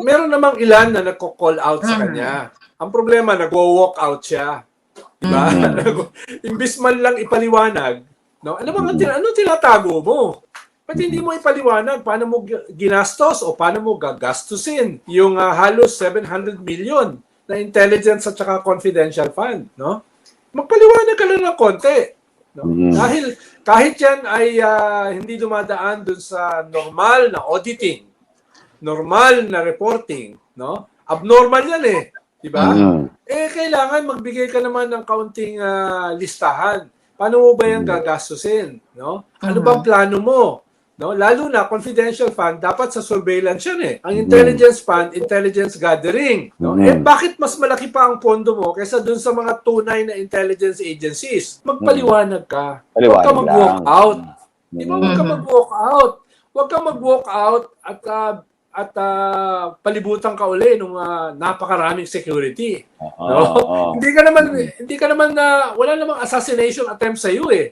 meron namang ilan na nagko-call out sa Mm. kanya. Ang problema, nagwo-walk out siya. Diba? Imbis man lang ipaliwanag, no? Ano bang tin- ano tinatago mo? Ba't hindi mo ipaliwanag paano mo gi- ginastos o paano mo gagastusin yung ah, halos 700 million na intelligence at saka confidential fund, no? Magpaliwanag ka lang ng konti. No? Mhm. Dahil kahit yan ay ah, hindi dumadaan dun sa normal na auditing, normal na reporting, no? Abnormal yan eh, di ba? Mhm. Eh kailangan magbigay ka naman ng kaunting ah, listahan. Paano mo ba yan gagastusin, no? Ano Mhm. bang plano mo? No, lalo na confidential fund dapat sa surveillance yan eh. Ang intelligence fund, intelligence gathering, no? Eh bakit mas malaki pa ang pondo mo kaysa dun sa mga tunay na intelligence agencies? Magpaliwanag ka. Huwag ka Paliwanag mag-walk out. Di ba? Huwag ka mag-walk out. Huwag ka mag-walk out at ah, at ah, palibutan ka uli nung ah, napakaraming security. Oo, No? oo. Hindi ka naman hindi ka naman na wala namang assassination attempt sa iyo eh.